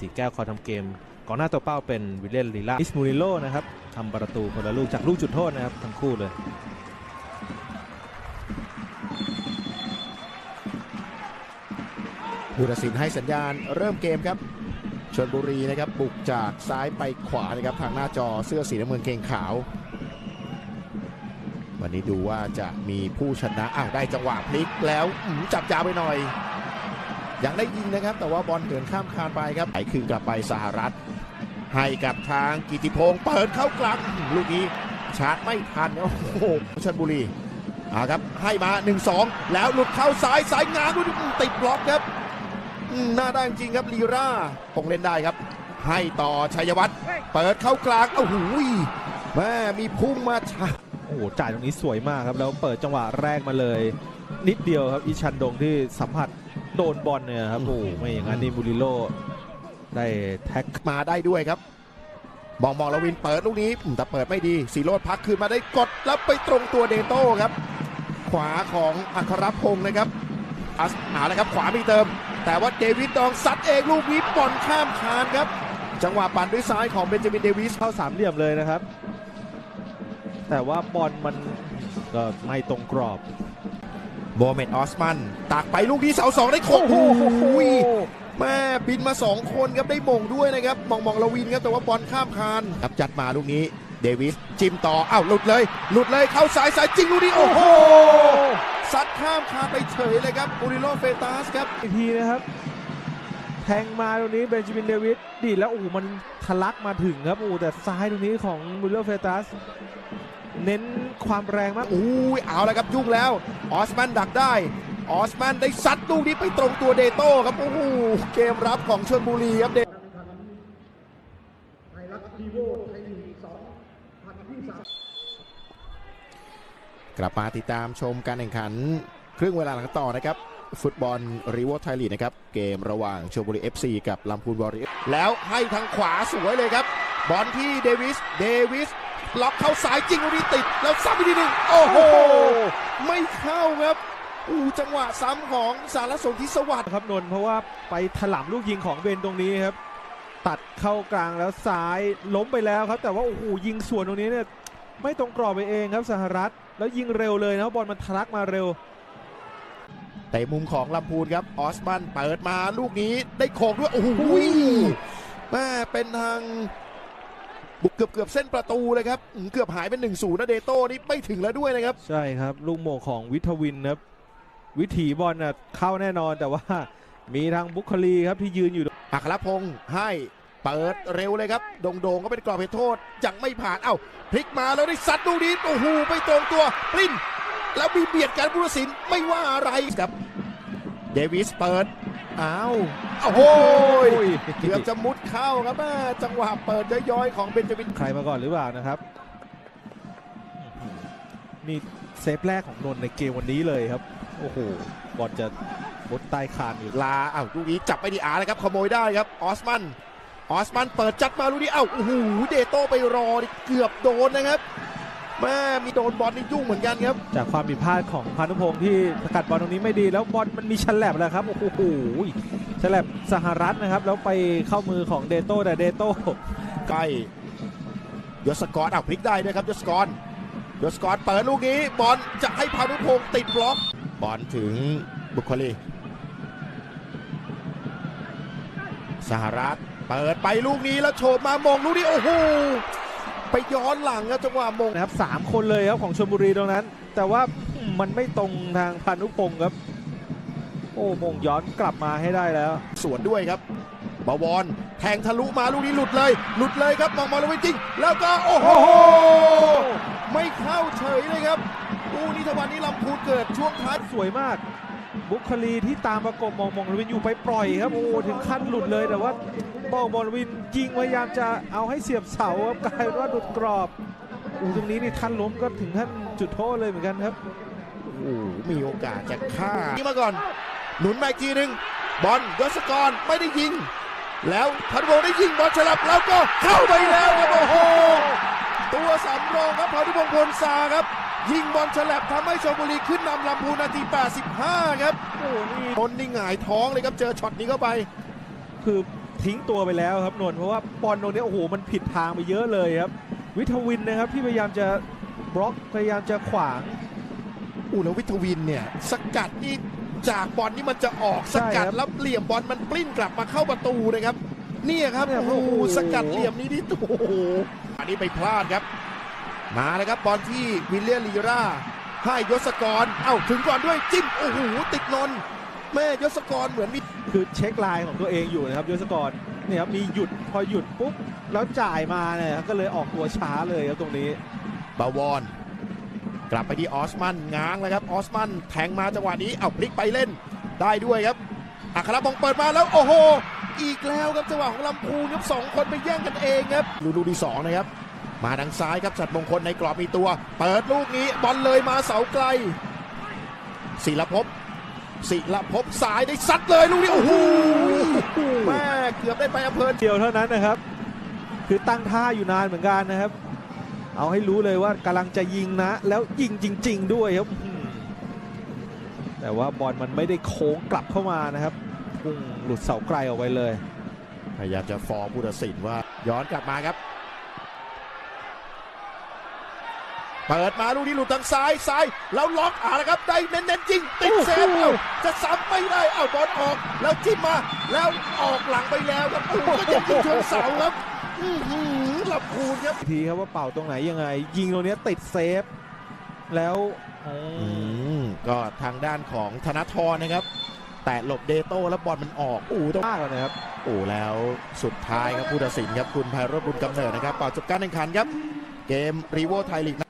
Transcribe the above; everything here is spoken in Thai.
สีแก้วคอยทำเกมกองหน้าตัวเป้าเป็นวิลเลนลีลาอิสมูริโลนะครับทำประตูคนละลูกจากลูกจุดโทษนะครับทั้งคู่เลยผู้ตัดสินให้สัญญาณเริ่มเกมครับชนบุรีนะครับบุกจากซ้ายไปขวานะครับทางหน้าจอเสื้อสีน้ำเงินเกงขาว วันนี้ดูว่าจะมีผู้ชนะอ้าวได้จังหวะพลิกแล้วจับยาวไปหน่อย ยังได้ยิงนะครับ แต่ว่าบอลเหินข้ามคานไปครับไหลคืนกลับไปสหรัฐ ให้กับทางกิติพงศ์เปิดเข้ากลางลูกนี้ชาร์จไม่ทันโอ้โหชนบุรีอาครับให้มา 1-2 แล้วหลุดเข้าซ้ายสายงานดูดิอื้อติดบล็อกครับอืมน่าได้จริงครับลีราคงเล่นได้ครับ ให้ต่อชัยวัฒน์เปิดเข้ากลางเอ้าหูยแม่มีพุ่งมาชาโอ้โหจ่ายตรงนี้สวยมากครับ แล้วเปิดจังหวะแรกมาเลย นิดเดียวครับ อิชันดงที่สัมผัส โดนบอลเนี่ยครับโอ้โหไม่อย่างนั้นนี่มูริโลได้แท็กมาได้ด้วยครับ มองมองลวินเปิดลูกนี้อืมแต่เปิดไม่ดีสีโรดพักคืนมาได้กดแล้วไปตรงตัวเดโต้ครับ ขวาของอัครพงศ์นะครับอัสหาแล้วครับ ขวามีเติม แต่ว่าเดวิดดองซัดเองลูกนี้บอลข้ามคานครับ จังหวะปั่นด้วยซ้ายของเบนจามินเดวิสเข้าสามเหลี่ยมเลยนะครับ แต่ว่าบอลมันก็ไม่ตรงกรอบ โมเมดออสมันตักไปลูกนี้เสาสองได้โขกโอ้โหแม่บินมา2คนครับได้มงด้วยนะครับมองมองลวินครับแต่ว่าบอลข้ามคานครับจัดมาลูกนี้เดวิสจิ้มต่ออ้าวหลุดเลย หลุดเลยเข้าสายสายจริงลูกนี้โอ้โหซัดข้ามคานไปเฉยเลยครับบูริโลเฟตาสครับอีกทีนะครับ แทงมาตรงนี้เบนจามินเดวิสดีดแล้วโอ้โหมันทะ ลักมาถึงครับโอ้แต่ซ้ายตรงนี้ของมูริโลเฟตัสเน้นความแรงมากอู้ยเอาแล้วครับยุ่งแล้ว ออสมันดักได้ ออสมันได้ซัดลูกนี้ไปตรงตัวเดโต้ครับโอ้โหเกมรับของชลบุรีครับเดกลับมาติดตามชมการแข่งขัน ครึ่งเวลาหลังต่อนะครับ ฟุตบอลรีวอร์ไทยลีกนะครับ เกมระหว่างชลบุรี FC กับลำพูนวอริเอแล้วให้ทางขวาสวยเลยครับ บอลที่เดวิส เดวิสล็อกเข้าสายจริงรีติด แล้วซ้ำอีกทีหนึ่งโอ้โห ไม่เข้าครับอู้จังหวะซ้ำของสารสนทิสวัสดิ์ครับนนท์เพราะว่าไปถล่ำลูกยิงของเบนตรงนี้ครับ ตัดเข้ากลางแล้วซ้ายล้มไปแล้วครับ แต่ว่าโอ้โหยิงส่วนตรงนี้เนี่ยไม่ตรงกรอบไปเองครับสหรัฐ แล้วยิงเร็วเลยนะบอลมันทะลักมาเร็ว แต่มุมของลำพูนครับออสมันเปิดมาลูกนี้ได้โขกด้วยโอ้โหแม่เป็นทางบุกเกือบเกือบเส้นประตูเลยครับอืมเกือบหายเป็น1นศูนย์นะเดโต้นี่ไม่ถึงแล้วด้วยนะครับ ใช่ครับ ลูกโมงของวิทวินครับ วิถีบอลน่ะเข้าแน่นอนแต่ว่ามีทางบุคลีครับที่ยืนอยู่อัครพงศ์ให้เปิดเร็วเลยครับโด่งๆก็เป็นกรอบเหตุโทษยังไม่ผ่านเอ้าพลิกมาแล้วได้ซัดลูกนี้โอ้โหไปตรงตัวปริ้น แล้วมีเบียดกันผู้ตัดสินไม่ว่าอะไรครับเดวิสเปิดอ้าวโอ้โหเกือบจะมุดเข้าครับแม่จังหวะเปิดย้อยๆของเบนจามินใครมาก่อนหรือเปล่านะครับนี่เซฟแรกของนนท์ในเกมวันนี้เลยครับ โอ้โหบอลจะบดใต้คานอยู่ลาอ้าวลูกนี้จับไม่ดีอาร์นะครับ ขโมยได้ครับออสมันออสมันเปิดจัดมาลูกนี้เอ้าโอ้โหเดโต้ไปรอนี่เกือบโดนนะครับ แม่มีโดนบอลนี่ยุ่งเหมือนกันครับ จากความผิดพลาดของพานุพงศ์ที่สกัดบอลตรงนี้ไม่ดี แล้วบอลมันมีฉลับแล้วครับ โอ้โหฉลับสหรัฐนะครับ แล้วไปเข้ามือของเดโต้แต่เดโต้ใกล้ยศกรอ้าวพลิกได้ด้วยครับยศกรยศกรเปิดลูกนี้ บอลจะให้พานุพงศ์ติดบล็อก บอลถึงบุคลีสหรัฐเปิดไปลูกนี้แล้วโฉบมามงลูกนี้โอ้โห ไปย้อนหลังครับจังหวะมงนะครับสามคนเลยครับของชลบุรีตรงนั้น แต่ว่ามันไม่ตรงทางพานุพงศ์ครับ โอ้มงย้อนกลับมาให้ได้แล้ว สวนด้วยครับบวรแทงทะลุมาลูกนี้หลุดเลย หลุดเลยครับมองมาแล้วจริง แล้วก็โอ้โหไม่เข้าเฉยเลยครับอู้นี่ทวันนี้ลำพูนเกิดช่วงท้ายสวยมาก บุคลีที่ตามประกบมองมองลวินอยู่ไปปล่อยครับโอ้ถึงขั้นหลุดเลยแต่ว่า บอลบอลวินยิงพยายามจะเอาให้เสียบเสาครับกลายเป็นว่าหลุดกรอบอู้ตรงนี้นี่ท่านล้มก็ถึงท่านจุดโทษเลยเหมือนกันครับโอ้โหมีโอกาสจะฆ่านี่มาก่อน หนุนมาอีกทีหนึ่งบอลยศกรไม่ได้ยิง แล้วพันวงศ์ได้ยิงบอลฉลับแล้วก็เข้าไปแล้วครับโอ้โหตัวสำรองครับพานุพงศ์พลซาครับยิงบอลฉลับทำให้ชลบุรีขึ้นนำลำพูนนาที 85 ครับ โอ้นี่คนนี่หงายท้องเลยครับเจอช็อตนี้เข้าไป คือ ทิ้งตัวไปแล้วครับนนท์เพราะว่าบอลตรงนี้โอ้โหมันผิดทางไปเยอะเลยครับวิทวินนะครับที่พยายามจะบล็อกพยายามจะขวางอู้แล้ววิทวินเนี่ยสกัดนี่จากบอลนี่มันจะออกสใช่กัดครับแล้วเหลี่ยมบอลมันปลิ้นกลับมาเข้าประตูนะครับเนี่ยครับเนี่ยโอ้โหโอ้โหสกัดเหลี่ยมนี้ที่โอ้โหอันนี้ไปพลาดครับ มาเลยครับบอลที่วิลเลียนลีราให้ยศกร เอ้าถึงก่อนด้วยจิ้มโอ้โหติดนนท์แม่ยศกรเหมือนมี คือเช็คไลน์ของตัวเองอยู่นะครับยศกรเนี่ยครับมีหยุดพอหยุดปุ๊บแล้วจ่ายมาเนี่ยก็เลยออกตัวช้าเลยครับตรงนี้บาวอนกลับไปที่ออสมันง้างแล้วครับออสมันแทงมาจังหวะนี้เอาพลิกไปเล่นได้ด้วยครับอัครบงเปิดมาแล้วโอ้โหอีกแล้วครับจังหวะของลำพูนครับสองคนไปแย่งกันเองครับลูลูกที่สองนะครับมาทางซ้ายครับฉัดมงคลในกรอบมีตัว เปิดลูกนี้บอลเลยมาเสาไกลศิลภพ ศิลภพสายได้ซัดเลยลูกนี้โอ้โหแม่เกือบได้ไปอำเภอเดียวเท่านั้นนะครับ คือตั้งท่าอยู่นานเหมือนกันนะครับ เอาให้รู้เลยว่ากำลังจะยิงนะ แล้วยิงจริง ๆ ด้วยครับอืมแต่ว่าบอลมันไม่ได้โค้งกลับเข้ามานะครับพุ่งหลุดเสาไกลออกไปเลย พยายามจะฟอร์มผู้ตัดสินว่าย้อนกลับมาครับ เปิดมาลูกนี้หลุดทางซ้ายซ้ายแล้วล็อกอ่าละครับได้เน้นๆจริงติดเซฟโอ้โหเอ้าจะซ้ำไม่ได้เอ้าบอลออก แล้วจิ้มมาแล้วออกหลังไปแล้วครับโอ้โหก็ยังยิงชนเสาครับอื้อหือหลับคูณครับอีกทีครับว่าเป่าตรงไหนยังไง ยิงตรงเนี้ยติดเซฟ แล้วอืมอืมก็ทางด้านของธนทรนะครับ แต่หลบเดโต้แล้วบอลมันออกโอ้โหต้องมากเลยนะครับโอ้แล้วสุดท้ายครับผู้ตัดสินครับคุณไพโรจน์บุญกำเนิดนะครับเป่าจบการแข่งขันครับ เกมรีโวไทยลีก